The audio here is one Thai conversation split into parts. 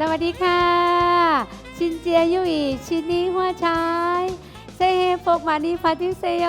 สวัสดีค่ะ ชินเจียยุยชินนี้หัวชายเซเฮพกมานีฟาติเซโย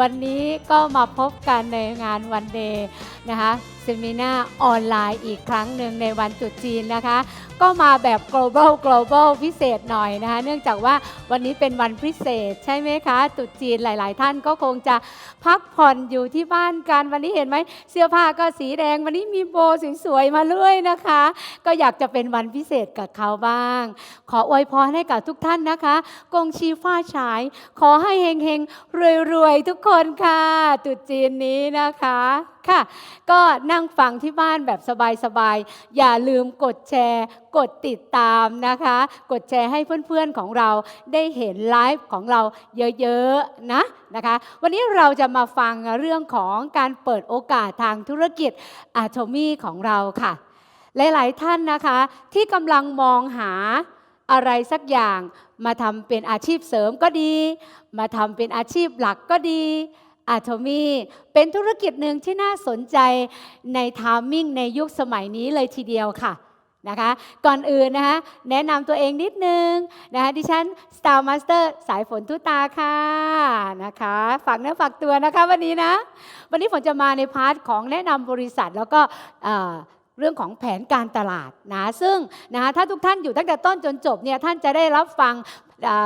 วันนี้ก็มาพบกันในงานวันเดย์นะคะเซมินาออนไลน์อีกครั้งหนึ่งในวันตรุษจีนนะคะ ก็มาแบบ global global พิเศษหน่อยนะคะ เนื่องจากว่าวันนี้เป็นวันพิเศษใช่ไหมคะตรุษจีนหลาย ๆ ท่านก็คงจะพักผ่อนอยู่ที่บ้านกันวันนี้เห็นไหมเสื้อผ้าก็สีแดง วันนี้มีโบสวย ๆ มาเรื่อยนะคะ ก็อยากจะเป็นวันพิเศษกับเขาบ้าง ขออวยพรให้กับทุกท่านนะคะ กงชีฟ้าฉาย ขอให้เฮงๆรวยๆทุกคนค่ะตรุษจีนนี้นะคะค่ะ ก็นั่งฟังที่บ้านแบบสบายๆ อย่าลืมกดแชร์ กดติดตามนะคะ กดแชร์ให้เพื่อนๆของเราได้เห็นไลฟ์ของเราเยอะๆนะนะคะ วันนี้เราจะมาฟังเรื่องของการเปิดโอกาสทางธุรกิจอาโทมี่ของเราค่ะ หลายๆท่านนะคะ ที่กำลังมองหาอะไรสักอย่างมาทำเป็นอาชีพเสริมก็ดี มาทำเป็นอาชีพหลักก็ดี อาโทมี่เป็นธุรกิจหนึ่งที่น่าสนใจในทามมิ่งในยุคสมัยนี้เลยทีเดียวค่ะนะคะก่อนอื่นนะคะแนะนำตัวเองนิดนึงนะคะดิฉัน Star Master สายฝนทุตาค่ะนะคะฝากเนื้อฝากตัวนะคะวันนี้นะวันนี้ฝนจะมาในพาร์ทของแนะนำบริษัทแล้วก็เรื่องของแผนการตลาดนะซึ่งนะถ้าทุกท่านอยู่ตั้งแต่ต้นจนจบเนี่ยท่านจะได้รับฟัง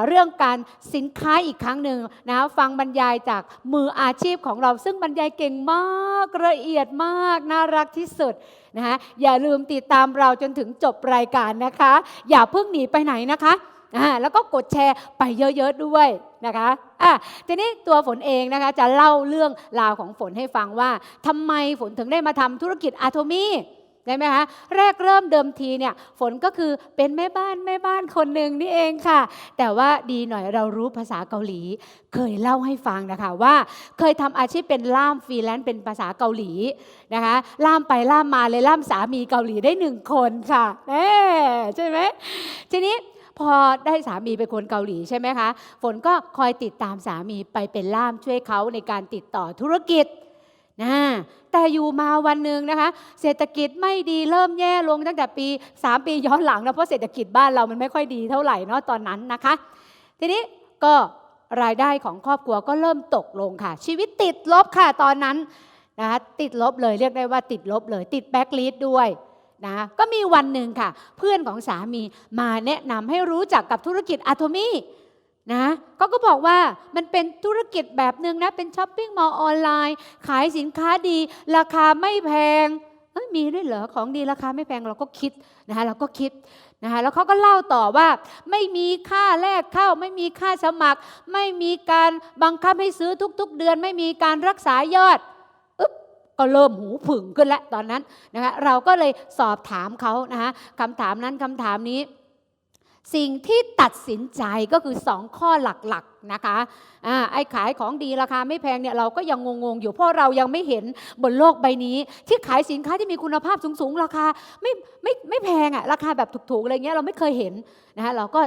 เรื่องการสินค้าอีกครั้งหนึ่งนะฟังบรรยายจากมืออาชีพของเรา ซึ่งบรรยายเก่งมากละเอียดมาก น่ารักที่สุดนะคะอย่าลืมติดตามเราจนถึงจบรายการนะคะ อย่าเพิ่งหนีไปไหนนะคะอ่าแล้วก็กดแชร์ไปเยอะๆด้วยนะคะอะทีนี้ตัวฝนเองนะคะจะเล่าเรื่องราวของฝนให้ฟังว่าทำไมฝนถึงได้มาทำธุรกิจอะโทมี่ ใช่ไหมคะแรกเริ่มเดิมทีเนี่ยฝนก็คือเป็นแม่บ้านแม่บ้านคนหนึ่งนี่เองค่ะ แต่ว่าดีหน่อยเรารู้ภาษาเกาหลี เคยเล่าให้ฟังนะคะว่าเคยทำอาชีพเป็นล่ามฟรีแลนซ์เป็นภาษาเกาหลีนะคะล่ามไปล่ามมาเลยล่ามสามีเกาหลีได้หนึ่งคนค่ะแน่ใช่ไหมทีนี้พอได้สามีเป็นคนเกาหลีใช่ไหมคะฝนก็คอยติดตามสามีไปเป็นล่ามช่วยเขาในการติดต่อธุรกิจ นะแต่อยู่มาวันหนึ่งนะคะ เศรษฐกิจไม่ดีเริ่มแย่ลงตั้งแต่ปี 3 ปีย้อนหลังนะเพราะเศรษฐกิจบ้านเรามันไม่ค่อยดีเท่าไหร่เนาะตอนนั้นนะคะ ทีนี้ก็รายได้ของครอบครัวก็เริ่มตกลงค่ะ ชีวิตติดลบค่ะตอนนั้นนะคะติดลบเลยเรียกได้ว่าติดลบเลย ติดแบ็กลีดด้วยนะก็มีวันหนึ่งค่ะ เพื่อนของสามีมาแนะนำให้รู้จักกับธุรกิจอะโทมี่ นะก็ก็บอกว่ามันเป็นธุรกิจแบบหนึ่งนะ เป็นช้อปปิ้งมอลล์ออนไลน์ ขายสินค้าดี ราคาไม่แพงเอ้ยมีด้วยเหรอของดีราคาไม่แพงเราก็คิดนะคะเราก็คิดนะคะแล้วเขาก็เล่าต่อว่า ไม่มีค่าแลกเข้า ไม่มีค่าสมัคร ไม่มีการบังคับให้ซื้อทุก ๆ เดือน ไม่มีการรักษายอดอึ๊บก็เริ่มหูผึ่งขึ้นแล้วตอนนั้นนะคะเราก็เลยสอบถามเขานะคะคำถามนั้นคำถามนี้ สิ่งที่ตัดสินใจก็คือ 2 ข้อหลักๆนะคะอ่าไอ้ขายของดีราคาไม่แพงเนี่ยเราก็ยังงงๆ อยู่เพราะเรายังไม่เห็นบนโลกใบนี้ ที่ขายสินค้าที่มีคุณภาพสูงๆ ราคาไม่ไม่ไม่แพงอะราคาแบบถูกๆอะไรเงี้ยเราไม่เคยเห็นนะคะเราก็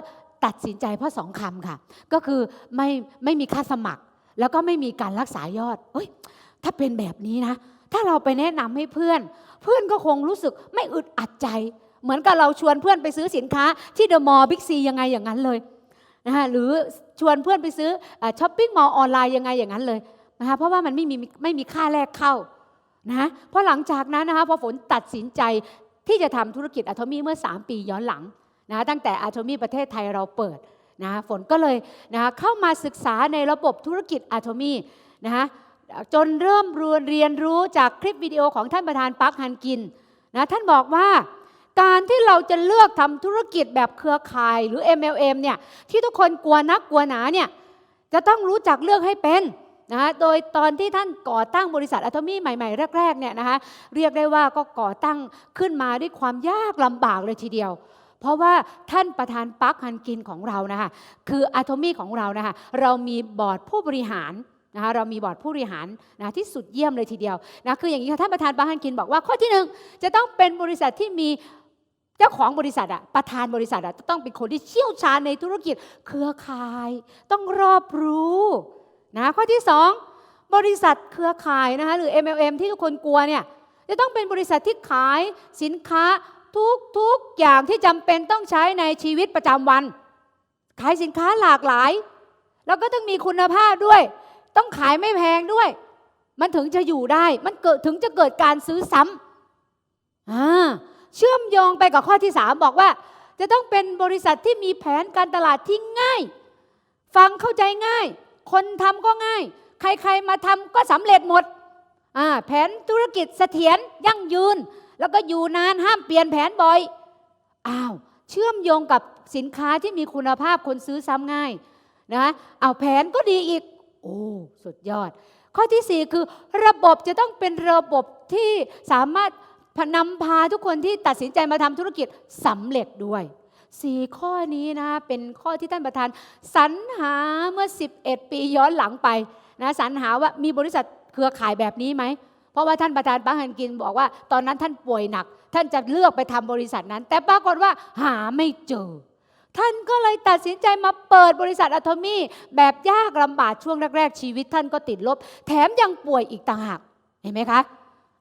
ตัดสินใจเพราะสองคำค่ะ ก็คือไม่ไม่มีค่าสมัคร แล้วก็ไม่มีการรักษายอดเฮ้ยถ้าเป็นแบบนี้นะ ถ้าเราไปแนะนำให้เพื่อน เพื่อนก็คงรู้สึกไม่อึดอัดใจ เหมือนกับเราชวนเพื่อนไปซื้อสินค้าที่เดอะมอลล์บิ๊กซียังไงอย่างนั้นเลยนะคะหรือชวนเพื่อนไปซื้อช้อปปิ้งมอลล์ออนไลน์ยังไงอย่างนั้นเลยนะคะเพราะว่ามันไม่มีไม่มีค่าแรกเข้านะเพราะหลังจากนั้นนะคะพอฝนตัดสินใจที่จะทำธุรกิจอะโทมี่เมื่อ 3 ปีย้อนหลังนะตั้งแต่อะโทมี่ประเทศไทยเราเปิดนะฝนก็เลยนะคะเข้ามาศึกษาในระบบธุรกิจอะโทมี่นะคะจนเริ่มรียนเรียนรู้จากคลิปวิดีโอของท่านประธานปักฮันกินนะท่านบอกว่า การที่เราจะเลือกทำธุรกิจแบบเครือข่ายหรือ MLM เนี่ยที่ทุกคนกลัวนักกลัวหนาเนี่ยจะต้องรู้จักเลือกให้เป็นนะโดยตอนที่ท่านก่อตั้งบริษัทอะโทมี่ใหม่ๆ แรกๆเนี่ยนะคะเรียกได้ว่าก็ก่อตั้งขึ้นมาด้วยความยากลำบากเลยทีเดียว เพราะว่าท่านประธานปักฮันกินของเรานะคะคืออะโทมี่ของเรานะคะเรามีบอร์ดผู้บริหารนะคะเรามีบอร์ดผู้บริหารนะที่สุดเยี่ยมเลยทีเดียวนะคืออย่างนี้ค่ะท่านประธานบาฮันกินบอกว่าข้อที่หนึ่งจะต้องเป็นบริษัทที่มี เจ้าของบริษัทอะประธานบริษัทอะต้องเป็นคนที่เชี่ยวชาญในธุรกิจเครือข่าย ต้องรอบรู้นะข้อที่สองบริษัทเครือข่ายนะคะหรือ MLM ที่ทุกคนกลัวเนี่ยจะต้องเป็นบริษัทที่ขายสินค้าทุกทุกอย่างที่จำเป็นต้องใช้ในชีวิตประจำวัน ขายสินค้าหลากหลาย แล้วก็ต้องมีคุณภาพด้วย ต้องขายไม่แพงด้วย มันถึงจะอยู่ได้ มันเกิดถึงจะเกิดการซื้อซ้ำอ่า เชื่อมโยงไปกับข้อที่สามบอกว่า จะต้องเป็นบริษัทที่มีแผนการตลาดที่ง่าย ฟังเข้าใจง่าย คนทำก็ง่าย ใครๆมาทำก็สำเร็จหมดอ่าแผนธุรกิจเสถียรยั่งยืน แล้วก็อยู่นานห้ามเปลี่ยนแผนบ่อยอ้าวเชื่อมโยงกับสินค้าที่มีคุณภาพคนซื้อซ้ำง่ายนะเอาแผนก็ดีอีก โอ้สุดยอด ข้อที่ 4 คือระบบจะต้องเป็นระบบที่สามารถ นำพาทุกคนที่ตัดสินใจมาทำธุรกิจสำเร็จด้วย4ข้อนี้นะเป็นข้อที่ท่านประธานสรรหาเมื่อ 11 ปีย้อนหลังไปนะสรรหาว่ามีบริษัทเครือข่ายแบบนี้ไหม เพราะว่าท่านประธานปังฮันกินบอกว่า ตอนนั้นท่านป่วยหนัก ท่านจะเลือกไปทำบริษัทนั้น แต่ปรากฏว่าหาไม่เจอ ท่านก็เลยตัดสินใจมาเปิดบริษัทอะโทมี่แบบยากลำบากช่วงแรก ๆ ชีวิตท่านก็ติดลบ แถมยังป่วยอีกต่างหากเห็นไหมคะ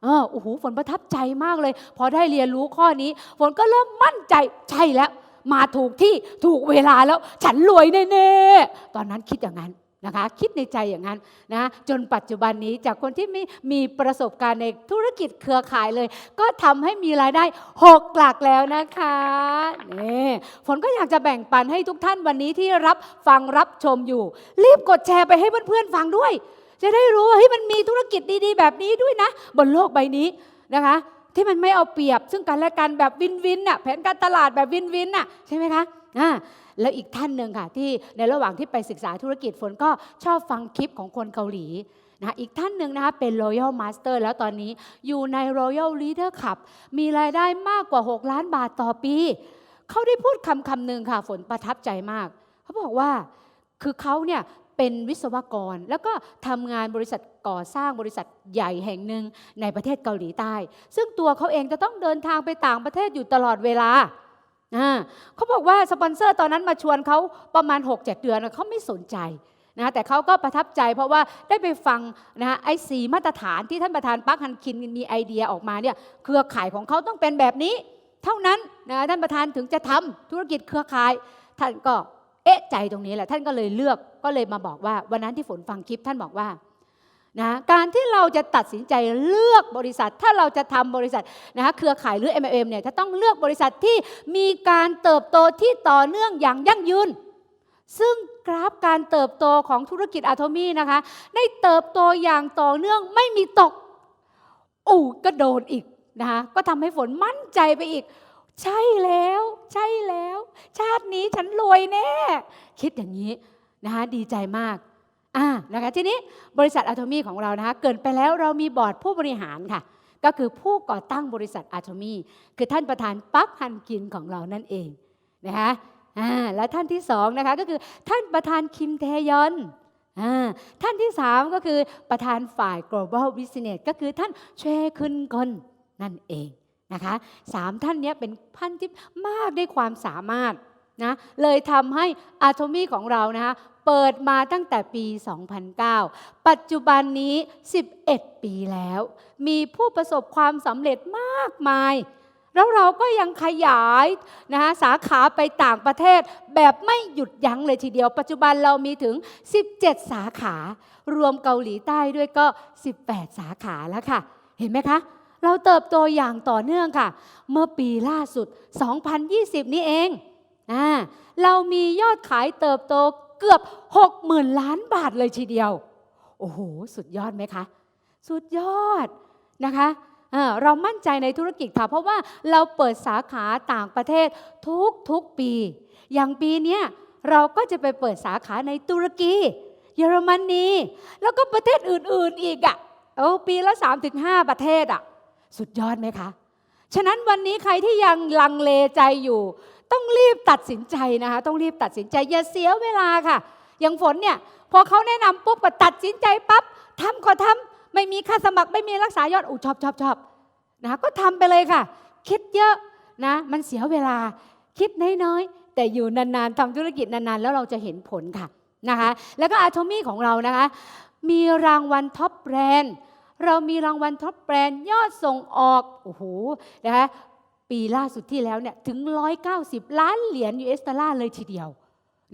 ออโอ้โหฝนประทับใจมากเลย พอได้เรียนรู้ข้อนี้ ฝนก็เริ่มมั่นใจใช่แล้ว มาถูกที่ถูกเวลาแล้ว ฉันรวยแน่ๆตอนนั้นคิดอย่างนั้นนะคะ คิดในใจอย่างนั้นนะจนปัจจุบันนี้จากคนที่ไม่มีประสบการณ์ในธุรกิจเครือข่ายเลย ก็ทำให้มีรายได้หกหลักแล้วนะคะนี่ฝนก็อยากจะแบ่งปันให้ทุกท่านวันนี้ที่รับฟังรับชมอยู่ รีบกดแชร์ไปให้เพื่อนๆฟังด้วย จะได้รู้ว่าเฮ้ยมันมีธุรกิจดีๆ แบบนี้ด้วยนะ บนโลกใบนี้นะคะ ที่มันไม่เอาเปรียบ ซึ่งกันและกันแบบวินวินน่ะแผนการตลาดแบบวินวินน่ะใช่ไหมคะอ่าแล้วอีกท่านหนึ่งค่ะ ที่ในระหว่างที่ไปศึกษาธุรกิจฝนก็ชอบฟังคลิปของคนเกาหลีนะอีกท่านหนึ่งนะคะเป็น Royal Master แล้วตอนนี้อยู่ใน Royal Leader Cup มีรายได้มากกว่า 6 ล้านบาทต่อปี เขาได้พูดคำคำหนึ่งค่ะ ฝนประทับใจมาก เขาบอกว่าคือเขาเนี่ย เป็นวิศวกร แล้วก็ทำงานบริษัทก่อสร้างบริษัทใหญ่แห่งหนึ่งในประเทศเกาหลีใต้ ซึ่งตัวเขาเองจะต้องเดินทางไปต่างประเทศอยู่ตลอดเวลาเขาบอกว่าสปอนเซอร์ตอนนั้นมาชวนเขาประมาณ 6-7 เดือนเขาไม่สนใจนะแต่เขาก็ประทับใจเพราะว่าได้ไปฟังนะไอ้สีมาตรฐานที่ท่านประธานปักฮันคินมีไอเดียออกมาเนี่ยเครือข่ายของเขาต้องเป็นแบบนี้ เท่านั้นนะท่านประธานถึงจะทำธุรกิจเครือข่าย ท่านก็ เอ๊ะใจตรงนี้แหละ ท่านก็เลยเลือกก็เลยมาบอกว่า วันนั้นที่ฝนฟังคลิปท่านบอกว่านะการที่เราจะตัดสินใจเลือกบริษัท ถ้าเราจะทำบริษัทนะคะเครือข่ายหรือ MLM เนี่ยจะต้องเลือกบริษัทที่มีการเติบโตที่ต่อเนื่องอย่างยั่งยืน ซึ่งกราฟการเติบโตของธุรกิจอะโทมี่นะคะ ได้เติบโตอย่างต่อเนื่องไม่มีตก อู้ก็โดนอีกนะคะก็ทำให้ฝนมั่นใจไปอีก ใช่แล้ว ใช่แล้ว ชาตินี้ฉันรวยแน่ คิดอย่างนี้นะคะดีใจมากอ่านะคะทีนี้บริษัทอะโทมี่ของเรานะคะเกินไปแล้วเรามีบอร์ดผู้บริหารค่ะ ก็คือผู้ก่อตั้งบริษัทอะโทมี่คือท่านประธานปักฮันกินของเรานั่นเองนะคะอ่าและท่านที่สองนะคะก็คือท่านประธานคิมเทยอนอท่านที่สามก็คือประธานฝ่าย global business ก็คือท่านเชคุนกอนนั่นเอง นะคะสามท่านนี้เป็นพันที่มากด้วยความสามารถนะเลยทำให้อะโทมี่ของเรานะคะเปิดมาตั้งแต่ปี 2009 ปัจจุบันนี้ 11 ปีแล้ว มีผู้ประสบความสำเร็จมากมาย แล้วเราก็ยังขยายนะคะสาขาไปต่างประเทศแบบไม่หยุดยั้งเลยทีเดียว ปัจจุบันเรามีถึง 17 สาขา รวมเกาหลีใต้ด้วยก็ 18 สาขาแล้วค่ะ เห็นไหมคะ เราเติบโตอย่างต่อเนื่องค่ะ เมื่อปีล่าสุด 2020 นี้เองอ่าเรามียอดขายเติบโตเกือบ 60,000 ล้านบาทเลยทีเดียว โอ้โห สุดยอดไหมคะ สุดยอดนะคะเรามั่นใจในธุรกิจค่ะ เพราะว่าเราเปิดสาขาต่างประเทศทุกทุกปี อย่างปีนี้เราก็จะไปเปิดสาขาในตุรกี เยอรมนีแล้วก็ประเทศอื่น ๆ อีกอะ่ะโอ้ปีละ 3-5 ประเทศอะ่ะ สุดยอดไหมคะ ฉะนั้นวันนี้ใครที่ยังลังเลใจอยู่ ต้องรีบตัดสินใจนะคะ ต้องรีบตัดสินใจอย่าเสียเวลาค่ะ อย่างฝนเนี่ยพอเขาแนะนำปุ๊บก็ตัดสินใจปั๊บทำก็ทำไม่มีค่าสมัครไม่มีรักษายอดอู้ชอบชอบชอบนะก็ทำไปเลยค่ะ คิดเยอะนะมันเสียเวลาคิดน้อยๆแต่อยู่นานๆทำธุรกิจนานๆ แล้วเราจะเห็นผลค่ะนะคะ แล้วก็อาโทมี่ของเรานะคะ มีรางวัลท็อปแบรนด์ เรามีรางวัลท็อปแบรนด์ยอดส่งออก โอ้โห นะคะปีล่าสุดที่แล้วเนี่ยถึง 190 ล้านเหรียญ US ดอลลาร์เลยทีเดียว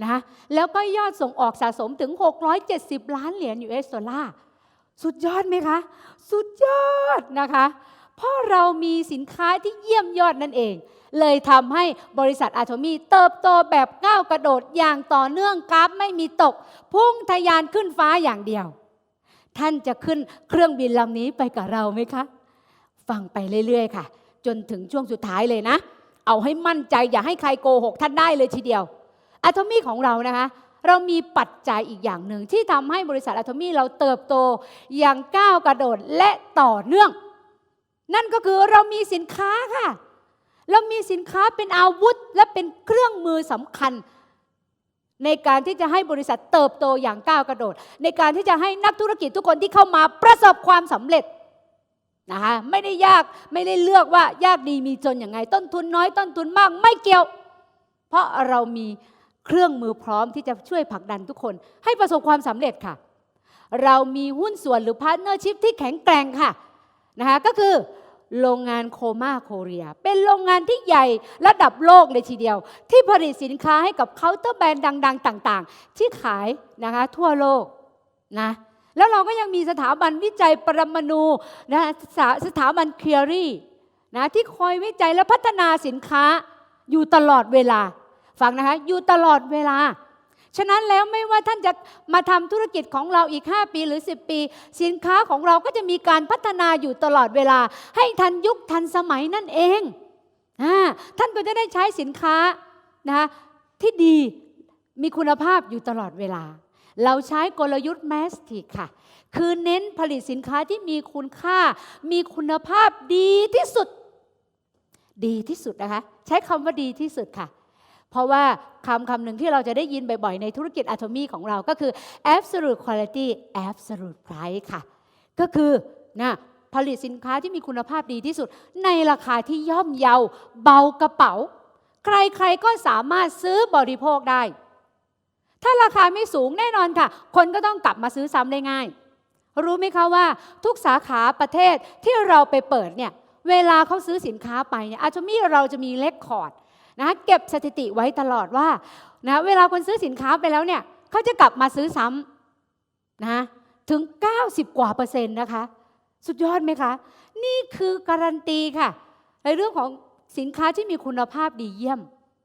นะคะแล้วก็ยอดส่งออกสะสมถึง 670 ล้านเหรียญ US ดอลลาร์ สุดยอดไหมคะ สุดยอดนะคะ เพราะเรามีสินค้าที่เยี่ยมยอดนั่นเอง เลยทำให้บริษัทอาโทมีเติบโตแบบก้าวกระโดดอย่างต่อเนื่องกราฟไม่มีตก พุ่งทะยานขึ้นฟ้าอย่างเดียว ท่านจะขึ้นเครื่องบินลำนี้ไปกับเราไหมคะ ฟังไปเรื่อยๆ ค่ะ จนถึงช่วงสุดท้ายเลยนะ เอาให้มั่นใจอย่าให้ใครโกหกท่านได้เลยทีเดียวอะโทมี่ของเรานะคะ เรามีปัจจัยอีกอย่างหนึ่งที่ทำให้บริษัทอะโทมี่เราเติบโตอย่างก้าวกระโดดและต่อเนื่อง นั่นก็คือเรามีสินค้าค่ะ เรามีสินค้าเป็นอาวุธและเป็นเครื่องมือสำคัญ ในการที่จะให้บริษัทเติบโตอย่างก้าวกระโดด ในการที่จะให้นักธุรกิจทุกคนที่เข้ามาประสบความสำเร็จนะคะไม่ได้ยากไม่ได้เลือกว่ายากดีมีจนอย่างไง ต้นทุนน้อยต้นทุนมากไม่เกี่ยว เพราะเรามีเครื่องมือพร้อมที่จะช่วยผลักดันทุกคน ให้ประสบความสำเร็จค่ะ เรามีหุ้นส่วนหรือพาร์ทเนอร์ชิพที่แข็งแกร่งค่ะนะคะก็คือ โรงงานโคมาโคเรีย เป็นโรงงานที่ใหญ่ระดับโลกเลยทีเดียว ที่ผลิตสินค้าให้กับเคาน์เตอร์แบรนด์ดัง ๆ ต่าง ๆ ที่ขายนะคะทั่วโลกนะแล้วเราก็ยังมีสถาบันวิจัยปรมาณูนะสสถาบันเคลียรี่นะที่คอยวิจัยและพัฒนาสินค้าอยู่ตลอดเวลาฟังนะคะอยู่ตลอดเวลา ฉะนั้นแล้วไม่ว่าท่านจะมาทำธุรกิจของเราอีก 5 ปีหรือ 10 ปี สินค้าของเราก็จะมีการพัฒนาอยู่ตลอดเวลา ให้ทันยุคทันสมัยนั่นเองอท่านก็จะได้ใช้สินค้านะคะที่ดีมีคุณภาพอยู่ตลอดเวลา เราใช้กลยุทธ์แมสติกค่ะ คือเน้นผลิตสินค้าที่มีคุณค่า มีคุณภาพดีที่สุด ดีที่สุดนะคะ ใช้คำว่าดีที่สุดค่ะ เพราะว่าคำคำหนึ่งที่เราจะได้ยินบ่อยๆ ในธุรกิจอะโทมีของเราก็คือ absolute quality absolute price ค่ะ ก็คือนะผลิตสินค้าที่มีคุณภาพดีที่สุด ในราคาที่ย่อมเยาเบากระเป๋า ใครๆก็สามารถซื้อบริโภคได้ ถ้าราคาไม่สูงแน่นอนค่ะ คนก็ต้องกลับมาซื้อซ้ำได้ง่าย รู้ไหมคะว่าทุกสาขาประเทศที่เราไปเปิดเนี่ยเวลาเขาซื้อสินค้าไปเนี่ยอาจจะมีเราจะมีเลคคอร์ด นะเก็บสถิติไว้ตลอดว่านะเวลาคนซื้อสินค้าไปแล้วเนี่ยเขาจะกลับมาซื้อซ้ำนะถึง 90 กว่าเปอร์เซ็นต์นะคะ สุดยอดไหมคะ นี่คือการันตีค่ะ ในเรื่องของสินค้าที่มีคุณภาพดีเยี่ยม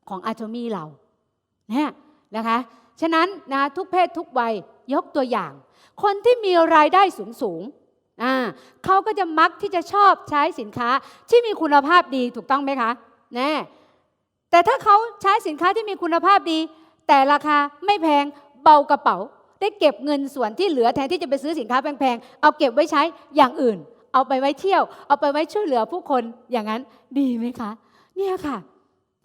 ของอาโ o มีเราเนี่ยนะคะ ฉะนั้นนะทุกเพศทุกวัยยกตัวอย่าง คนที่มีรายได้สูงสูงอ่าเขาก็จะมักที่จะชอบใช้สินค้าที่มีคุณภาพดีถูกต้องไหมคะแน่ แต่ถ้าเขาใช้สินค้าที่มีคุณภาพดี แต่ราคาไม่แพงเบากระเป๋า ได้เก็บเงินส่วนที่เหลือแทนที่จะไปซื้อสินค้าแพงๆเอาเก็บไว้ใช้อย่างอื่น เอาไปไว้เที่ยว เอาไปไว้ช่วยเหลือผู้คนอย่างนั้นดีไหมคะ เนี่ยค่ะ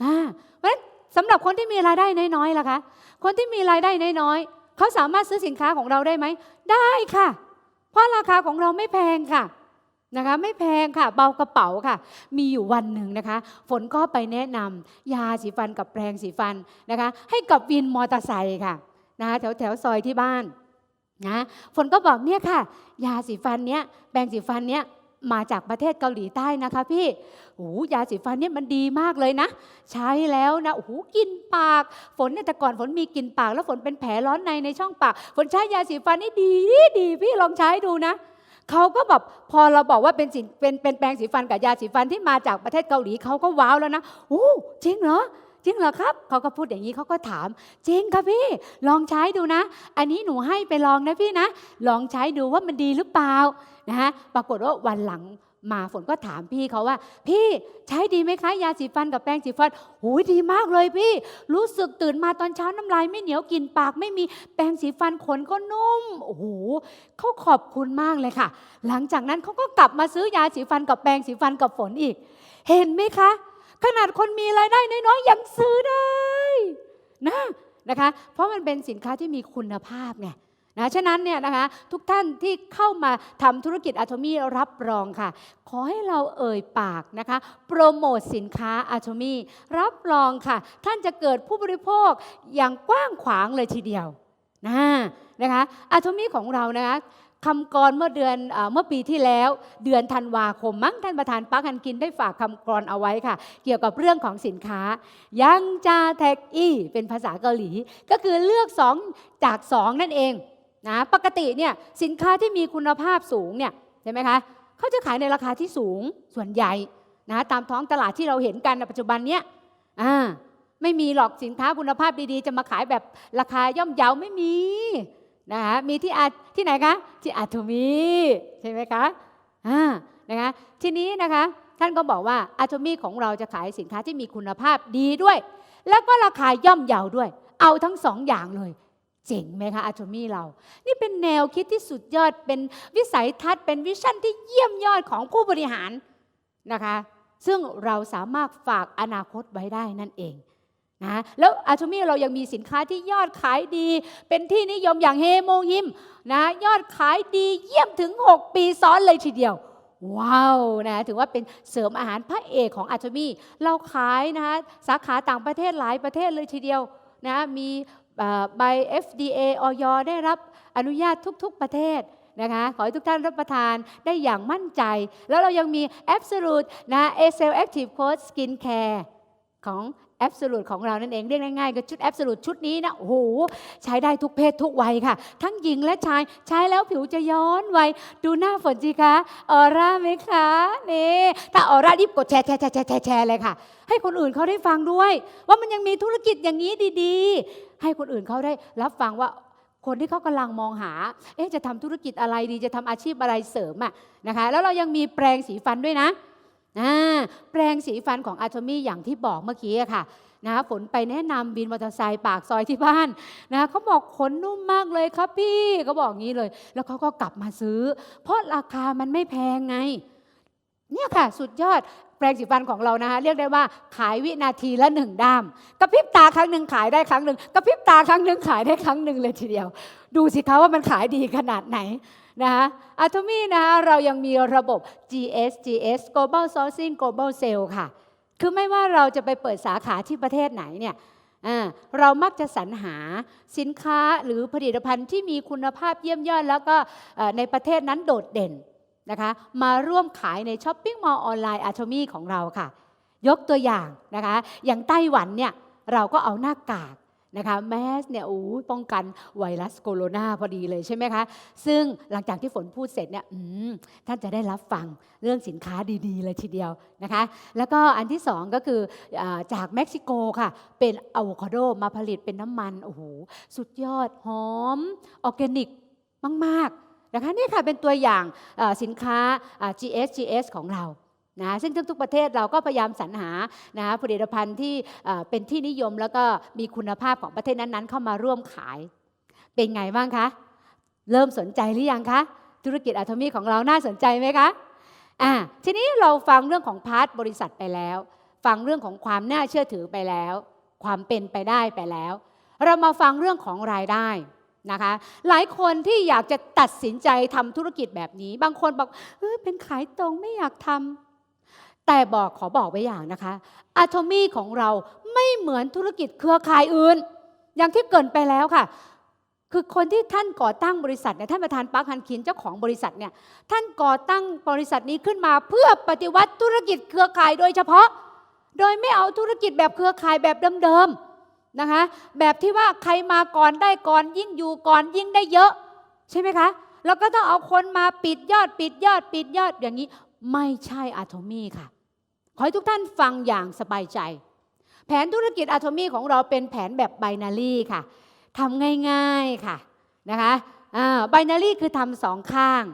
อ่าเพราะฉะนั้นสำหรับคนที่มีรายได้น้อยๆล่ะคะ คนที่มีรายได้น้อยๆเขาสามารถซื้อสินค้าของเราได้ไหมได้ค่ะ เพราะราคาของเราไม่แพงค่ะ นะคะไม่แพงค่ะ เบากระเป๋าค่ะ มีอยู่วันหนึ่งนะคะ ฝนก็ไปแนะนำยาสีฟันกับแปรงสีฟันนะคะ ให้กับวินมอเตอร์ไซค์ค่ะนะคะแถวแถวซอยที่บ้านนะฝนก็บอกเนี่ยค่ะ ยาสีฟันเนี้ยแปรงสีฟันเนี้ยมาจากประเทศเกาหลีใต้นะคะพี่โอ้ยาสีฟันเนี่ยมันดีมากเลยนะ ใช้แล้วนะโอ้โหกินปาก ฝนเนี่ยแต่ก่อนฝนมีกินปาก แล้วฝนเป็นแผลร้อนในในช่องปาก ฝนใช้ยาสีฟันนี่ดีดีพี่ลองใช้ดูนะ เขาก็แบบพอเราบอกว่าเป็นสินเป็นเป็นแปรงสีฟันกับยาสีฟันที่มาจากประเทศเกาหลีเขาก็ว้าวแล้วนะโอ้จริงเหรอจริงเหรอครับเขาก็พูดอย่างนี้เขาก็ถาม จริงค่ะพี่ ลองใช้ดูนะ อันนี้หนูให้ไปลองนะพี่นะ ลองใช้ดูว่ามันดีหรือเปล่านะฮะปรากฏว่าวันหลัง มาฝนก็ถามพี่เขาว่า พี่ใช้ดีไหมคะยาสีฟันกับแปรงสีฟันโอ้ยดีมากเลยพี่ รู้สึกตื่นมาตอนเช้าน้ำลายไม่เหนียวกลินปากไม่มีแปรงสีฟันขนก็นุ่มโอ้โหเขาขอบคุณมากเลยค่ะ หลังจากนั้นเขาก็กลับมาซื้อยาสีฟันกับแปรงสีฟันกับฝนอีก เห็นไหมคะ ขนาดคนมีรายได้น้อยๆยังซื้อได้นะนะคะ เพราะมันเป็นสินค้าที่มีคุณภาพไง นะฉะนั้นเนี่ยนะคะทุกท่านที่เข้ามาทำธุรกิจอะโทมี่รับรองค่ะ ขอให้เราเอ่ยปากนะคะโปรโมทสินค้าอะโทมี่รับรองค่ะ ท่านจะเกิดผู้บริโภคอย่างกว้างขวางเลยทีเดียวนะนะคะอะโทมี่ของเรานะคะคำกรเมื่อเดือนเออเมื่อปีที่แล้ว เดือนธันวาคมมั้งท่านประธานปักฮันกินได้ฝากคำกรเอาไว้ค่ะ เกี่ยวกับเรื่องของสินค้า ยังจาแท็กอีเป็นภาษาเกาหลี ก็คือเลือก 2 จาก 2 นั่นเอง นะปกติเนี่ยสินค้าที่มีคุณภาพสูงเนี่ยใช่ไหมคะเขาจะขายในราคาที่สูงส่วนใหญ่นะตามท้องตลาดที่เราเห็นกันในปัจจุบันเนี้ยอ่าไม่มีหรอกสินค้าคุณภาพดีๆ จะมาขายแบบราคาย่อมเยาไม่มีนะคะมีที่อาที่ไหนคะที่อาโทมีใช่ไหมคะอ่านะคะทีนี้นะคะท่านก็บอกว่าอาโทมีของเราจะขายสินค้าที่มีคุณภาพดีด้วย แล้วก็ราคาย่อมเยาด้วย เอาทั้งสองอย่างเลย เจ๋งไหมคะอาโทมี่เรา นี่เป็นแนวคิดที่สุดยอด เป็นวิสัยทัศน์ เป็นวิชั่นที่เยี่ยมยอดของผู้บริหารนะคะ ซึ่งเราสามารถฝากอนาคตไว้ได้นั่นเองนะแล้วอาโทมี่เรายังมีสินค้าที่ยอดขายดี เป็นที่นิยมอย่างเฮโมยิมนะ ยอดขายดีเยี่ยมถึง 6 ปีซ้อนเลยทีเดียว ว้าวนะถือว่าเป็นเสริมอาหารพระเอกของอาโทมี่เราขายนะคะสาขาต่างประเทศหลายประเทศเลยทีเดียวนะมี ใบ FDA ออยได้รับอนุญาตทุก ๆ ประเทศนะคะขอให้ทุกท่านรับประทานได้อย่างมั่นใจ แล้วเรายังมี Absolute นะ a c e l Active Coat Skin Care ของ Absolute ของเรานั่นเองเรียกง่ายๆก็ชุด Absolute ชุดนี้นะโอ้โหใช้ได้ทุกเพศทุกวัยค่ะ ทั้งหญิงและชายใช้แล้วผิวจะย้อนวัยดูหน้าฝนสิคะออร่าไหมคะนี่ถ้าออร่ารีบกดแชร์แชร์แชร์แชร์แชร์เลยค่ะ ให้คนอื่นเขาได้ฟังด้วย ว่ามันยังมีธุรกิจอย่างนี้ดีๆ ให้คนอื่นเขาได้รับฟังว่าคนที่เขากำลังมองหา เอ๊ะ จะทำธุรกิจอะไรดี จะทำอาชีพอะไรเสริมอะนะคะ แล้วเรายังมีแปรงสีฟันด้วยนะ แปรงสีฟันของอา t มี่อย่างที่บอกเมื่อกี้ค่ะนะฝนไปแนะนำวินมอเตอร์ไซค์ปากซอยที่บ้านนะเขาบอกขนนุ่มมากเลยครับพี่เขาบอกงี้เลย แล้วเขาก็กลับมาซื้อ เพราะราคามันไม่แพงไง เนี่ยค่ะ สุดยอดแปรงสีฟันของเรานะคะเรียกได้ว่าขายวินาทีละหนึ่งด้ามกระพริบตาครั้งหนึ่งขายได้ครั้งหนึ่งกระพริบตาครั้งหนึ่งขายได้ครั้งหนึ่งเลยทีเดียว ดูสิคะว่ามันขายดีขนาดไหน นะคะอะโทมี่นะคะเรายังมีระบบ GS GS Global Sourcing Global Sale ค่ะ คือไม่ว่าเราจะไปเปิดสาขาที่ประเทศไหนเนี่ยเรามักจะสรรหาสินค้าหรือผลิตภัณฑ์ที่มีคุณภาพเยี่ยมยอด แล้วก็ในประเทศนั้นโดดเด่นนะคะมาร่วมขายในช้อปปิ้งมอลล์ออนไลน์อะโทมี่ของเราค่ะ ยกตัวอย่างนะคะ อย่างไต้หวันเนี่ยเราก็เอาหน้ากาก นะคะแมสเนี่ยโอ้ป้องกันไวรัสโคโรนาพอดีเลยใช่ไหมคะ ซึ่งหลังจากที่ฝนพูดเสร็จเนี่ยท่านจะได้รับฟังเรื่องสินค้าดีๆเลยทีเดียวนะคะ แล้วก็อันที่สองก็คืออจากเม็กซิโกค่ะ เป็นอะโวคาโดมาผลิตเป็นน้ำมันโอ้โหสุดยอดหอมออร์แกนิกมาก ๆนะคะนี่ค่ะเป็นตัวอย่างสินค้า GS GS ของเรา นะซึ่งทุกๆประเทศเราก็พยายามสรรหานะผลิตภัณฑ์ที่เป็นที่นิยมแล้วก็มีคุณภาพของประเทศนั้นๆ เข้ามาร่วมขาย เป็นไงบ้างคะ เริ่มสนใจหรือยังคะ ธุรกิจอะโทมีของเราน่าสนใจไหมคะอ่าทีนี้เราฟังเรื่องของพาร์ทบริษัทไปแล้ว ฟังเรื่องของความน่าเชื่อถือไปแล้ว ความเป็นไปได้ไปแล้ว เรามาฟังเรื่องของรายได้นะคะหลายคนที่อยากจะตัดสินใจทำธุรกิจแบบนี้ บางคนบอกเออเป็นขายตรงไม่อยากทำ แต่บอกขอบอกไว้อย่างนะคะอะโทมีของเราไม่เหมือนธุรกิจเครือข่ายอื่น อย่างที่เกินไปแล้วค่ะ คือคนที่ท่านก่อตั้งบริษัทเนี่ยท่านประธานปาร์คฮันคินเจ้าของบริษัทเนี่ยท่านก่อตั้งบริษัทนี้ขึ้นมาเพื่อปฏิวัติธุรกิจเครือข่ายโดยเฉพาะ โดยไม่เอาธุรกิจแบบเครือข่ายแบบเดิมๆนะคะแบบที่ว่าใครมาก่อนได้ก่อนยิ่งอยู่ก่อนยิ่งได้เยอะ ใช่ไหมคะแล้วก็ต้องเอาคนมาปิดยอดปิดยอดปิดยอดอย่างนี้ ไม่ใช่อะโทมีค่ะ ให้ทุกท่านฟังอย่างสบายใจ แผนธุรกิจอะโทมีของเราเป็นแผนแบบไบนารีค่ะทำง่ายๆค่ะนะคะไบนารีคือทำสองข้าง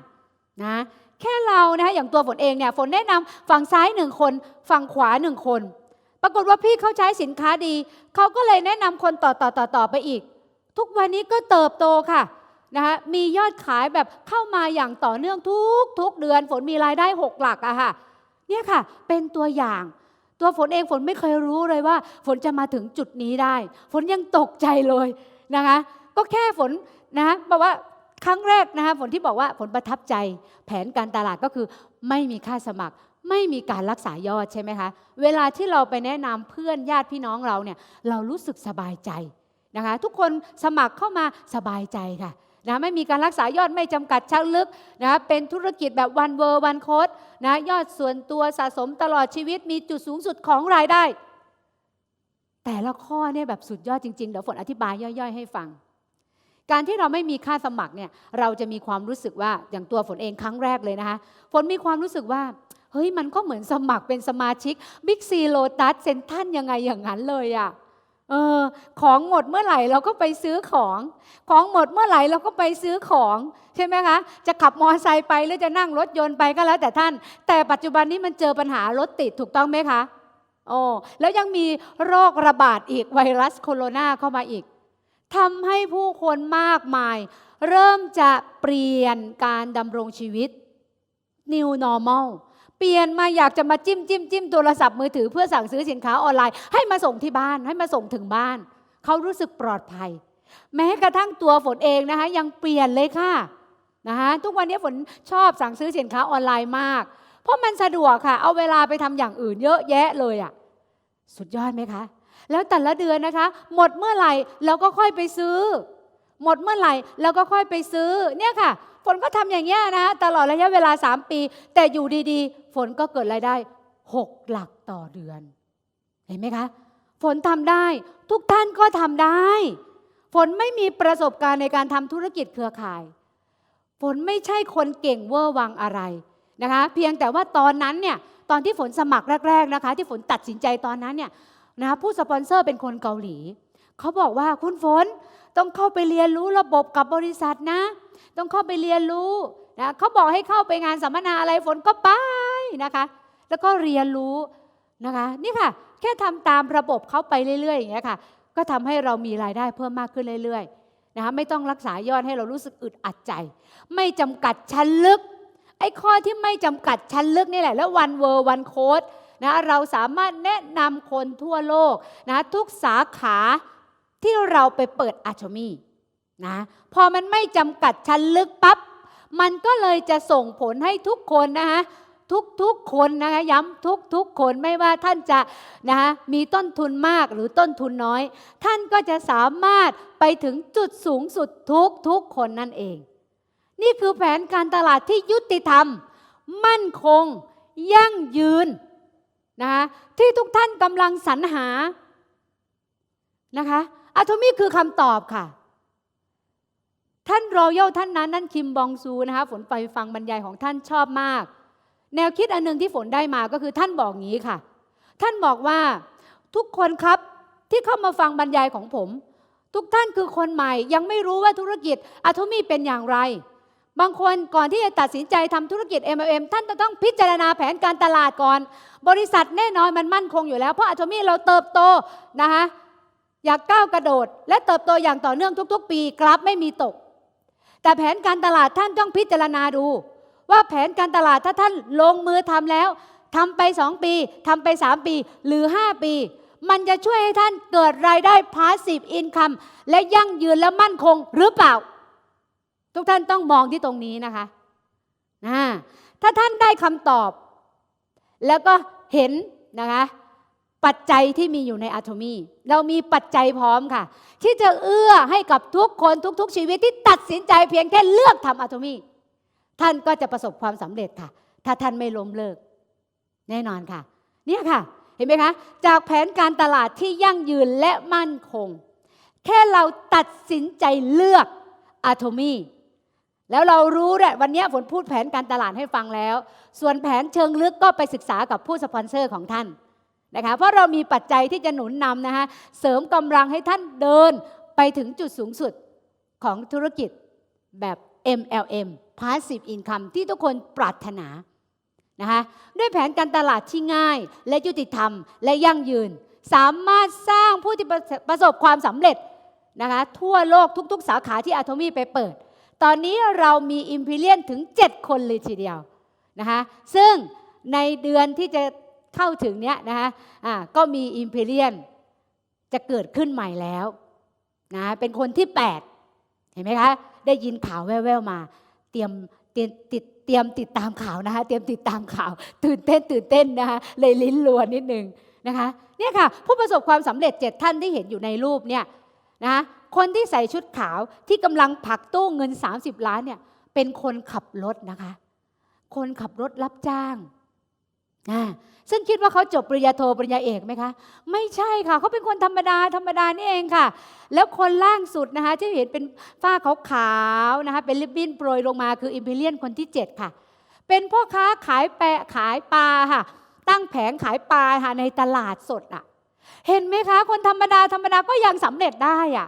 นะแค่เรานะคะอย่างตัวฝนเองเนี่ยฝนแนะนำฝั่งซ้ายหนึ่งคน ฝั่งขวาหนึ่งคน ปรากฏว่าพี่เขาใช้สินค้าดี เขาก็เลยแนะนำคนต่อต่อต่อต่อไปอีก ทุกวันนี้ก็เติบโตค่ะนะคะมียอดขายแบบเข้ามาอย่างต่อเนื่องทุกทุกเดือน ฝนมีรายได้หกหลักอะค่ะ เนี่ยค่ะ เป็นตัวอย่าง ตัวฝนเองฝนไม่เคยรู้เลยว่า ฝนจะมาถึงจุดนี้ได้ ฝนยังตกใจเลยนะคะ ก็แค่ฝนนะบอกว่าครั้งแรกนะคะฝนที่บอกว่าฝนประทับใจ แผนการตลาดก็คือไม่มีค่าสมัคร ไม่มีการรักษายอดใช่ไหมคะเวลาที่เราไปแนะนำเพื่อนญาติพี่น้องเราเนี่ยเรารู้สึกสบายใจนะคะ ทุกคนสมัครเข้ามาสบายใจค่ะ นะไม่มีการรักษายอดไม่จำกัดชักลึกนะเป็นธุรกิจแบบวันเวอร์วันโคดนะยอดส่วนตัวสะสมตลอดชีวิตมีจุดสูงสุดของรายได้ แต่ละข้อเนี่ยแบบสุดยอดจริงๆ เดี๋ยวฝนอธิบายย่อยๆ ให้ฟัง การที่เราไม่มีค่าสมัครเนี่ยเราจะมีความรู้สึกว่าอย่างตัวฝนเองครั้งแรกเลยนะคะฝนมีความรู้สึกว่าเฮ้ยมันก็เหมือนสมัครเป็นสมาชิกบิ๊กซีโลตัสเซนทันยังไงอย่างนั้นเลยอะ่ะ เออของหมดเมื่อไหร่เราก็ไปซื้อของ ของหมดเมื่อไหร่เราก็ไปซื้อของ ใช่ไหมคะ จะขับมอเตอร์ไซค์ไปหรือจะนั่งรถยนต์ไปก็แล้วแต่ท่าน แต่ปัจจุบันนี้มันเจอปัญหารถติดถูกต้องไหมคะโอ้แล้วยังมีโรคระบาดอีกไวรัสโคโรนาเข้ามาอีกทำให้ผู้คนมากมาย เริ่มจะเปลี่ยนการดำรงชีวิต New Normal เปลี่ยนมาอยากจะมาจิ้มจิ้มจิ้มโทรศัพท์มือถือเพื่อสั่งซื้อสินค้าออนไลน์ ให้มาส่งที่บ้านให้มาส่งถึงบ้าน เขารู้สึกปลอดภัย แม้กระทั่งตัวฝนเองนะคะ ยังเปลี่ยนเลยค่ะนะคะทุกวันนี้ฝนชอบสั่งซื้อสินค้าออนไลน์มาก เพราะมันสะดวกค่ะ เอาเวลาไปทำอย่างอื่นเยอะแยะเลยอะ่ะสุดยอดไหมคะ แล้วแต่ละเดือนนะคะ หมดเมื่อไหร่เราก็ค่อยไปซื้อ หมดเมื่อไหร่เราก็ค่อยไปซื้อเนี่ยค่ะ นก็ทำอย่างเงี้ยนะตลอดระยะเวลา 3 ปี แต่อยู่ดีๆ ฝนก็เกิดรายได้ 6 หลักต่อเดือน เห็นไหมคะ ฝนทำได้ ทุกท่านก็ทำได้ ฝนไม่มีประสบการณ์ในการทำธุรกิจเครือข่าย ฝนไม่ใช่คนเก่งเวอร์วังอะไรนะคะ เพียงแต่ว่าตอนนั้นเนี่ยตอนที่ฝนสมัครแรก ๆนะคะ ที่ฝนตัดสินใจตอนนั้นเนี่ยนะะผู้สปอนเซอร์เป็นคนเกาหลี เขาบอกว่าคุณฝนต้องเข้าไปเรียนรู้ระบบกับบริษัทนะ ต้องเข้าไปเรียนรู้นะเขาบอกให้เข้าไปงานสัมมนาอะไรฝนก็ไปนะคะ แล้วก็เรียนรู้นะคะ นี่ค่ะ แค่ทำตามระบบเขาไปเรื่อยๆอย่างเงี้ยค่ะ ก็ทำให้เรามีรายได้เพิ่มมากขึ้นเรื่อยๆนะคะไม่ต้องรักษายอดให้เรารู้สึกอึดอัดใจ ไม่จำกัดชั้นลึก ไอ้ข้อที่ไม่จำกัดชั้นลึกนี่แหละ แล้ววันเวอร์วันโค้ดนะเราสามารถแนะนำคนทั่วโลกนะทุกสาขาที่เราไปเปิดอาชมี นะพอมันไม่จำกัดชั้นลึกปับ๊บมันก็เลยจะส่งผลให้ทุกคนนะคะทุกๆคนนะคะย้ำทุกๆคนไม่ว่าท่านจะนะคะมีต้นทุนมากหรือต้นทุนน้อย ท่านก็จะสามารถไปถึงจุดสูงสุดทุกๆคนนั่นเอง นี่คือแผนการตลาดที่ยุติธรรม มั่นคง ยั่งยืนนะคะที่ทุกท่านกำลังสรรหานะคะอะโทมี่คือคำตอบค่ะ ท่านรอยัลท่านนั้นนั่นคิมบองซูนะคะฝนไปฟังบรรยายของท่านชอบมาก แนวคิดอันหนึงที่ฝนได้มาก็คือท่านบอกงี้ค่ะ ท่านบอกว่าทุกคนครับที่เข้ามาฟังบรรยายของผม ทุกท่านคือคนใหม่ ยังไม่รู้ว่าธุรกิจอะโทมี่เป็นอย่างไร บางคนก่อนที่จะตัดสินใจทำธุรกิจ MLM ท่านจะต้องพิจารณาแผนการตลาดก่อน บริษัทแน่นอนมันมั่นคงอยู่แล้ว เพราะอะโทมี่เราเติบโตนะคะอยากก้าวกระโดด และเติบโตอย่างต่อเนื่องทุก ๆ ปีกราฟไม่มีตก แต่แผนการตลาดท่านต้องพิจารณาดู ว่าแผนการตลาดถ้าท่านลงมือทำแล้วทำไป2ปีทำไป3ปีหรือ5ปี มันจะช่วยให้ท่านเกิดรายได้พาสซีฟอินคัมและยั่งยืนและมั่นคงหรือเปล่า ทุกท่านต้องมองที่ตรงนี้นะคะนะถ้าท่านได้คำตอบ แล้วก็เห็นนะคะ ปัจจัยที่มีอยู่ในอะโทมี เรามีปัจจัยพร้อมค่ะ ที่จะเอื้อให้กับทุกคนทุก ๆ ชีวิตที่ตัดสินใจเพียงแค่เลือกทำอะโทมี ท่านก็จะประสบความสำเร็จค่ะ ถ้าท่านไม่ล้มเลิก แน่นอนค่ะ เนี่ยค่ะ เห็นไหมคะ จากแผนการตลาดที่ยั่งยืนและมั่นคง แค่เราตัดสินใจเลือกอะโทมีแล้วเรารู้แหละวันนี้ฝนพูดแผนการตลาดให้ฟังแล้ว ส่วนแผนเชิงลึกก็ไปศึกษากับผู้สปอนเซอร์ของท่าน นะคะเพราะเรามีปัจจัยที่จะหนุนนำนะคะเสริมกำลังให้ท่านเดินไปถึงจุดสูงสุดของธุรกิจแบบ MLM Passive Income ที่ทุกคนปรารถนานะคะด้วยแผนการตลาดที่ง่าย และยุติธรรม และยั่งยืน สามารถสร้างผู้ที่ประสบความสำเร็จนะคะทั่วโลกทุก ๆ สาขาที่อะโทมี่ไปเปิด ตอนนี้เรามีอิมพีเรียนถึง 7 คนเลยทีเดียวนะคะซึ่งในเดือนที่จะ เข้าถึงเนี้ยนะคะะก็มีอิมพีเรียนจะเกิดขึ้นใหม่แล้วนะเป็นคนที่ 8 เห็นไหมคะ ได้ยินข่าวแว่วๆมา เตรียมเตรียมติดเตรียมติดตามข่าวนะคะเตรียมติดตามข่าว ตื่นเต้นตื่นเต้นนะคะเลยลิ้นรัวนิดนึงนะคะเนี่ยค่ะ ผู้ประสบความสำเร็จเจ็ดท่านที่เห็นอยู่ในรูปเนี่ยนะคนที่ใส่ชุดขาวที่กำลังผลักตู้เงิน 30 ล้านเนี่ยเป็นคนขับรถนะคะ คนขับรถรับจ้าง อ่าซึ่งคิดว่าเขาจบปริญญาโทปริญญาเอกไหมคะ ไม่ใช่ค่ะ เขาเป็นคนธรรมดาธรรมดานี่เองค่ะ แล้วคนล่างสุดนะคะ ที่เห็นเป็นฝ้าขาวๆนะคะ เป็นริบบิ้นโปรยลงมาคืออิมพีเรียนคนที่ 7 ค่ะ เป็นพ่อค้าขายแปะขายปลาค่ะ ตั้งแผงขายปลาค่ะในตลาดสดอะ เห็นไหมคะ คนธรรมดาธรรมดาก็ยังสำเร็จได้อะ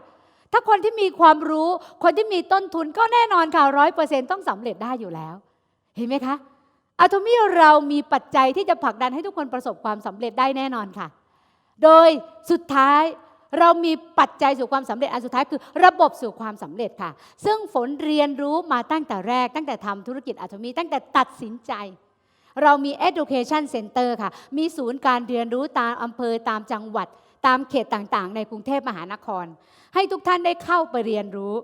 ถ้าคนที่มีความรู้ คนที่มีต้นทุนก็แน่นอนค่ะร้อยเปอร์เซ็นต้องสำเร็จได้อยู่แล้ว เห็นไหมคะ อะโทมี่เรามีปัจจัยที่จะผลักดันให้ทุกคนประสบความสำเร็จได้แน่นอนค่ะ โดยสุดท้ายเรามีปัจจัยสู่ความสำเร็จอันสุดท้ายคือระบบสู่ความสำเร็จค่ะ ซึ่งฝนเรียนรู้มาตั้งแต่แรก ตั้งแต่ทำธุรกิจอะโทมี่ตั้งแต่ตัดสินใจ เรามี education center ค่ะ มีศูนย์การเรียนรู้ตามอำเภอตามจังหวัด ตามเขตต่างๆ ในกรุงเทพมหานคร ให้ทุกท่านได้เข้าไปเรียนรู้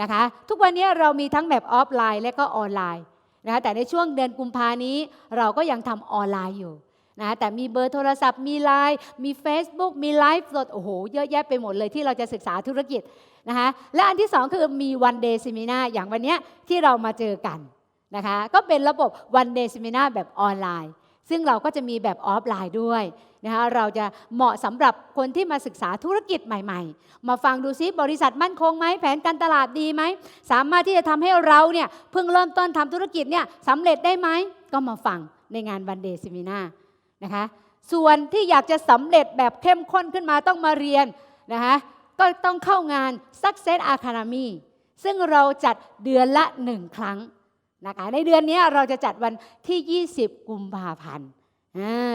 นะคะ ทุกวันนี้เรามีทั้งแบบออฟไลน์และก็ออนไลน์ นะคะแต่ในช่วงเดือนกุมภานี้เราก็ยังทำออนไลน์อยู่นะแต่มีเบอร์โทรศัพท์มีไลน์มี Facebook มีไลฟ์สดโอ้โหเยอะแยะไปหมดเลยที่เราจะศึกษาธุรกิจนะคะและอันที่สองคือมีวันเดย์ซิมินาอย่างวันเนี้ยที่เรามาเจอกันนะคะก็เป็นระบบวันเดย์ซิมินาแบบออนไลน์ ซึ่งเราก็จะมีแบบออฟไลน์ด้วยนะคะเราจะเหมาะสำหรับคนที่มาศึกษาธุรกิจใหม่ ๆ มาฟังดูซิบริษัทมั่นคงไหมแผนการตลาดดีไหมสามารถที่จะทำให้เราเนี่ยเพิ่งเริ่มต้นทำธุรกิจเนี่ยสำเร็จได้ไหมก็มาฟังในงานวันเดย์ซิมินานะคะส่วนที่อยากจะสำเร็จแบบเข้มข้นขึ้นมาต้องมาเรียนนะคะก็ต้องเข้างาน Success Academy ซึ่งเราจัดเดือนละหนึ่งครั้ง นะคะในเดือนนี้เราจะจัดวันที่ 20 กุมภาพันธ์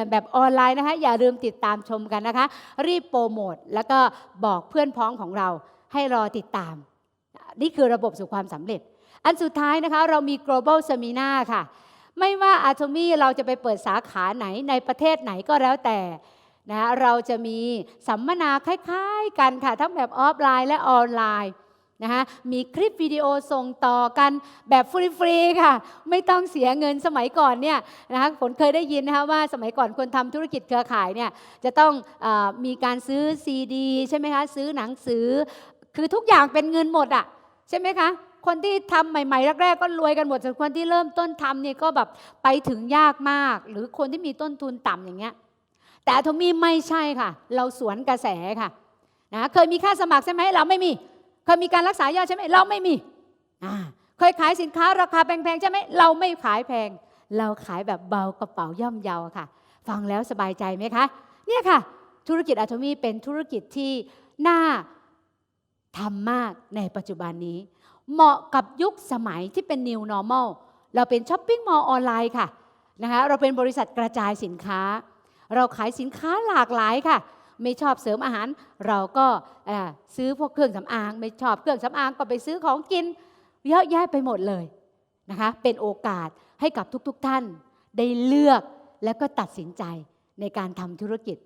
แบบออนไลน์นะคะ อย่าลืมติดตามชมกันนะคะ รีบโปรโมทแล้วก็บอกเพื่อนพ้องของเราให้รอติดตาม นี่คือระบบสู่ความสำเร็จ อันสุดท้ายนะคะ เรามี global seminar ค่ะ ไม่ว่า Atomy เราจะไปเปิดสาขาไหนในประเทศไหนก็แล้วแต่นะเราจะมีสัมมนาคล้าย ๆ กันค่ะ ทั้งแบบออฟไลน์และออนไลน์ นะคะมีคลิปวิดีโอส่งต่อกันแบบฟรีๆค่ะ ไม่ต้องเสียเงินสมัยก่อนเนี่ยนะคะฝนเคยได้ยินนะคะว่าสมัยก่อนคนทำธุรกิจเครือข่ายเนี่ยจะต้องอมีการซื้อซีดีใช่ไหมคะซื้อหนังสือ คือทุกอย่างเป็นเงินหมดอะใช่ไหมคะคนที่ทำใหม่ๆแรกๆก็รวยกันหมดส่วนคนที่เริ่มต้นทำเนี่ยก็แบบไปถึงยากมาก หรือคนที่มีต้นทุนต่ำอย่างเงี้ยแต่โทมี่ไม่ใช่ค่ะ เราสวนกระแสค่ะนะเคยมีค่าสมัครใช่ไหมเราไม่มี เคยมีการรักษายอดใช่ไหมเราไม่มีอ่าเคยขายสินค้าราคาแพงๆใช่ไหมเราไม่ขายแพง เราขายแบบเบากระเป๋าย่อมเยาค่ะ ฟังแล้วสบายใจไหมคะ เนี่ยค่ะ ธุรกิจอะโทมี่เป็นธุรกิจที่น่าทำมากในปัจจุบันนี้ เหมาะกับยุคสมัยที่เป็น new normal เราเป็นช้อปปิ้งมอลล์ออนไลน์ค่ะนะคะเราเป็นบริษัทกระจายสินค้า เราขายสินค้าหลากหลายค่ะ ไม่ชอบเสริมอาหาร เราก็ซื้อพวกเครื่องสำอาง ไม่ชอบเครื่องสำอางก็ไปซื้อของกิน เยอะแยะไปหมดเลยนะคะเป็นโอกาสให้กับทุกๆทท่าน ได้เลือกและก็ตัดสินใจในการทำธุรกิจ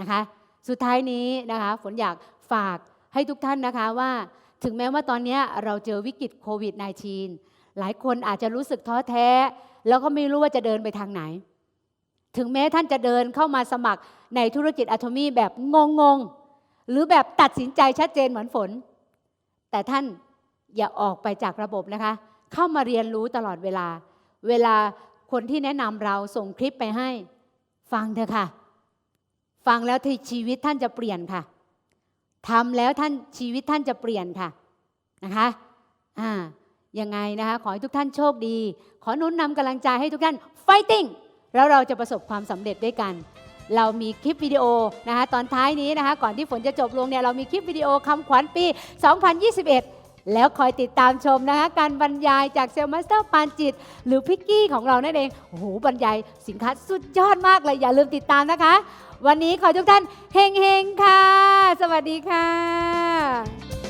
นะคะ สุดท้ายนี้นะคะฝนอยากฝากให้ทุกท่านนะคะว่าถึงแม้ว่าตอนนี้เราเจอวิกฤตโควิด -19 หลายคนอาจจะรู้สึกท้อแท้ แล้วก็ไม่รู้ว่าจะเดินไปทางไหน ถึงแม้ท่านจะเดินเข้ามาสมัคร ในธุรกิจอะโทมี่แบบงงๆหรือแบบตัดสินใจชัดเจนเหมือนฝน แต่ท่านอย่าออกไปจากระบบนะคะ เข้ามาเรียนรู้ตลอดเวลา เวลาคนที่แนะนำเราส่งคลิปไปให้ ฟังเถอะค่ะ ฟังแล้วที่ชีวิตท่านจะเปลี่ยนค่ะทำแล้วท่านชีวิตท่านจะเปลี่ยนค่ะนะคะอ่ายังไงนะคะ ขอให้ทุกท่านโชคดี ขอนุนนำกำลังใจให้ทุกท่าน fighting แล้วเราจะประสบความสำเร็จด้วยกัน เรามีคลิปวิดีโอนะคะตอนท้ายนี้นะคะก่อนที่ฝนจะจบลงเนี่ยเรามีคลิปวิดีโอคำขวัญปี 2021แล้วคอยติดตามชมนะคะการบรรยายจากเซลมาสเตอร์ปานจิต หรือพิกกี้ของเรานั่นเองโอ้โหบรรยายสินค้าสุดยอดมากเลย อย่าลืมติดตามนะคะ วันนี้ขอทุกท่านเฮงๆค่ะ สวัสดีค่ะ